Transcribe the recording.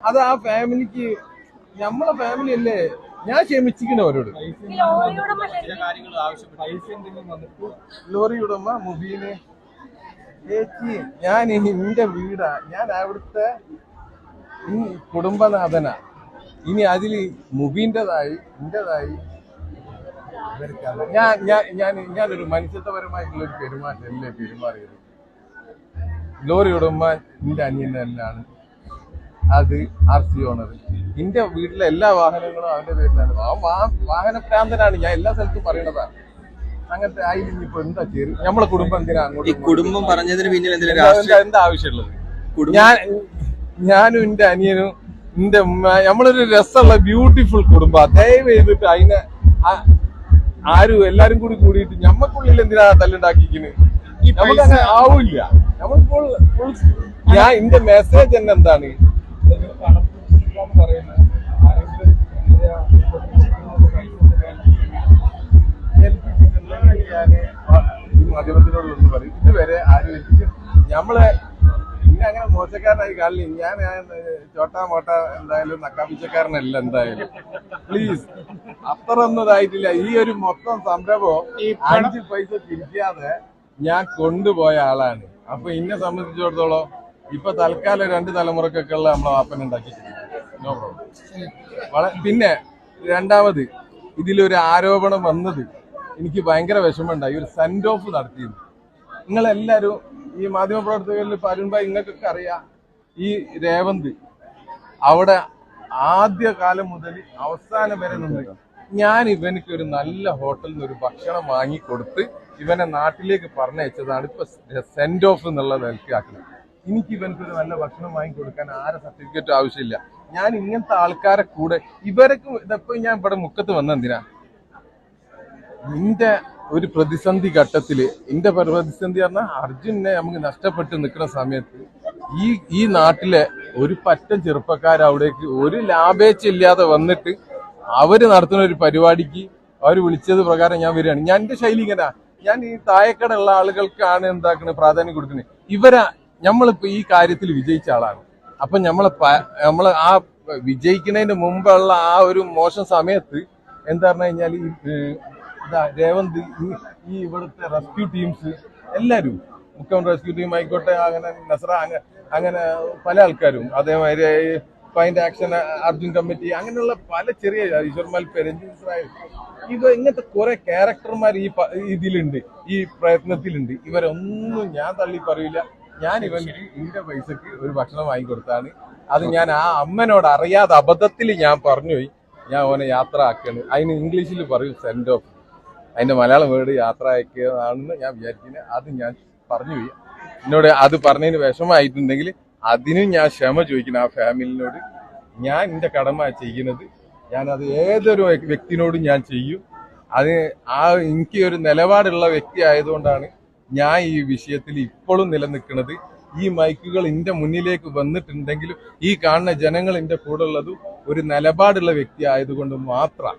അത് ആ ഫാമിലിക്ക് നമ്മളെ ഫാമിലി അല്ലേ? ഞാൻ ക്ഷമിച്ചിരിക്കണ അവരോട്. ലോറി ഉടമ മുബീന്. ചേച്ചി ഞാൻ എന്റെ വീടാ. ഞാൻ അവിടുത്തെ ഈ കുടുംബനാഥനാ. ഇനി അതിൽ മുബീന്റെതായി എന്റേതായി. ഞാൻ ഞാൻ ഞാൻ ഞാനൊരു മനുഷ്യത്വപരമായിട്ടുള്ള ഒരു പെരുമാറ്റമല്ലേ പെരുമാറിയത്? ലോറി ഉടമ എന്റെ തന്നെയാണ്. അത് ആർ സി ഓണർ എന്റെ വീട്ടിലെ എല്ലാ വാഹനങ്ങളും അവന്റെ പേരിലാണ്. ആ വാഹന പ്രാന്തനാണ് ഞാൻ എല്ലാ സ്ഥലത്തും പറയണതാണ് അങ്ങനത്തെ ആയി ഇനിയിപ്പോ എന്താ ചെയ്യുന്നത് നമ്മളെ കുടുംബം എന്തിനാ ഈ കുടുംബം പറഞ്ഞതിന് പിന്നിൽ എന്തെങ്കിലും എന്താ- രാഷ്ട്രീയ എന്താ- എന്താ ആവശ്യമുള്ളത്? കുടുംബം ഞാൻ ഞാനും എന്റെ അനിയനും എന്റെ ഉമ്മ നമ്മളൊരു രസമുള്ള ബ്യൂട്ടിഫുൾ കുടുംബം. ദയവ് ചെയ്തിട്ട് അതിനെ ആ- ആരും എല്ലാരും കൂടി കൂടിയിട്ട് ഞമ്മക്കുള്ളിൽ എന്തിനാ തല്ലുണ്ടാക്കിക്കുന്നത് നമുക്ക് അങ്ങനെ ആവില്ല നമ്മൾ ഫുൾ ഫുൾ ഞാൻ എന്റെ മെസ്സേജ് തന്നെ എന്താണ്? ഈ മാധ്യമത്തിനോട് പറയും ഇതുവരെ ആരും എനിക്ക് നമ്മളെ ഇന്നെ അങ്ങനെ മോശക്കാരനായി കാണില്ല. ഞാൻ ഞാൻ ചോട്ടാ മോട്ട എന്തായാലും നക്കാപ്പിച്ചക്കാരനല്ല എന്തായാലും. പ്ലീസ് അത്ര ഒന്നും ഇതായിട്ടില്ല. ഈ ഒരു മൊത്തം സംരംഭം അഞ്ച് പൈസ തിരിക്കാതെ ഞാൻ കൊണ്ടുപോയ ആളാണ്. അപ്പൊ ഇന്നെ സംബന്ധിച്ചിടത്തോളം ഇപ്പൊ തൽക്കാലം രണ്ട് തലമുറക്കൊക്കെ ഉള്ള നമ്മളെ വാപ്പൻ നോ പ്രോബ്ലം പിന്നെ രണ്ടാമത് ഇതിലൊരു ആരോപണം വന്നത് എനിക്ക് ഭയങ്കര വിഷമമുണ്ടായി. ഒരു സെൻഡ് ഓഫ് നടത്തിയിരുന്നു. നിങ്ങളെല്ലാരും ഈ മാധ്യമപ്രവർത്തകരിൽ പരുൺഭായി നിങ്ങൾക്കൊക്കെ അറിയാം. ഈ രേവന്ത് അവിടെ ആദ്യ കാലം മുതൽ അവസാനം വരെ നിന്ന് ഞാൻ ഇവനക്ക് ഒരു നല്ല ഹോട്ടലിൽ നിന്ന് ഒരു ഭക്ഷണം വാങ്ങിക്കൊടുത്ത് ഇവനെ നാട്ടിലേക്ക് പറഞ്ഞയച്ചതാണ് ഇപ്പൊ സെൻഡ് ഓഫ് എന്നുള്ള നിലക്കാക്കുന്നത് എനിക്ക് ഇവർക്ക് ഒരു നല്ല ഭക്ഷണം വാങ്ങി കൊടുക്കാൻ ആരെ സർട്ടിഫിക്കറ്റ് ആവശ്യമില്ല. ഞാൻ ഇങ്ങനത്തെ ആൾക്കാരെ കൂടെ ഇവരൊക്കെ ഇതൊക്കെ ഞാൻ ഇവിടെ മുക്കത്ത് വന്നെന്തിനാ നിന്റെ ഒരു പ്രതിസന്ധി ഘട്ടത്തിൽ എന്റെ പ്രതിസന്ധി പറഞ്ഞാൽ അർജുനെ നമുക്ക് നഷ്ടപ്പെട്ട് നിൽക്കുന്ന സമയത്ത് ഈ ഈ നാട്ടിലെ ഒരു പറ്റ ചെറുപ്പക്കാർ അവിടേക്ക് ഒരു ലാഭേച്ഛ ഇല്ലാതെ വന്നിട്ട് അവർ നടത്തുന്ന ഒരു പരിപാടിക്ക് അവർ വിളിച്ചത് പ്രകാരം ഞാൻ വരികയാണ്. ഞാൻ എന്റെ ശൈലി ഇങ്ങനെ. ഞാൻ ഈ താഴെക്കടുള്ള ആളുകൾക്കാണ് എന്താക്കുന്നത് പ്രാധാന്യം കൊടുക്കുന്നത് ഇവരാ നമ്മളിപ്പോ ഈ കാര്യത്തിൽ വിജയിച്ച ആളാണ്. അപ്പൊ നമ്മൾ നമ്മൾ ആ വിജയിക്കുന്നതിന് മുമ്പുള്ള ആ ഒരു മോശം സമയത്ത് എന്താ പറഞ്ഞു കഴിഞ്ഞാൽ ഈ രേവന്ത് ഈ- ഇവിടുത്തെ റെസ്ക്യൂ ടീംസ് എല്ലാവരും മുഖ്യമന്ത്രി റെസ്ക്യൂ ടീം ആയിക്കോട്ടെ അങ്ങനെ അങ്ങ- അങ്ങനെ പല ആൾക്കാരും അതേമാതിരി ഫൈൻഡ് ആക്ഷൻ അർജുൻ കമ്മിറ്റി അങ്ങനെയുള്ള പല ചെറിയ ഈശ്വർമാൽ പെരഞ്ജിസ്രായ ഇത് ഇങ്ങനത്തെ കുറെ ക്യാരക്ടർമാർ ഈ ഇതിലുണ്ട് ഈ പ്രയത്നത്തിലുണ്ട്. ഇവരൊന്നും ഞാൻ തള്ളി പറയില്ല ഞാൻ ഇവർക്ക് എന്റെ പൈസക്ക് ഒരു ഭക്ഷണം വാങ്ങിക്കൊടുത്താണ് അത് ഞാൻ ആ അമ്മനോട് അറിയാതെ അബദ്ധത്തിൽ ഞാൻ പറഞ്ഞുപോയി ഞാൻ ഓനെ യാത്ര ആക്കുകയാണ്. അതിന് ഇംഗ്ലീഷിൽ പറയും സെൻഡ് ഓഫ് അതിന്റെ മലയാളം വേർഡ് യാത്ര അയക്കുന്നതാണെന്ന് ഞാൻ വിചാരിക്കുന്നത് അത് ഞാൻ പറഞ്ഞു പോയി. എന്നോട് അത് പറഞ്ഞതിന് വിഷമമായിട്ടുണ്ടെങ്കിൽ അതിനും ഞാൻ ക്ഷമ ചോദിക്കണം ആ ഫാമിലിനോട്. ഞാൻ എന്റെ കടമ ചെയ്യുന്നത് ഞാൻ അത് ഏതൊരു വ്യക്തിനോടും ഞാൻ ചെയ്യും. അത് ആ എനിക്ക് ഒരു നിലപാടുള്ള വ്യക്തി ആയതുകൊണ്ടാണ് ഞാൻ ഈ വിഷയത്തിൽ ഇപ്പോഴും നിലനിൽക്കുന്നത് ഈ മൈക്കുകൾ എന്റെ മുന്നിലേക്ക് വന്നിട്ടുണ്ടെങ്കിലും ഈ കാണുന്ന ജനങ്ങൾ എന്റെ കൂടെ ഉള്ളതും ഒരു നിലപാടുള്ള വ്യക്തി ആയതുകൊണ്ട് മാത്രം.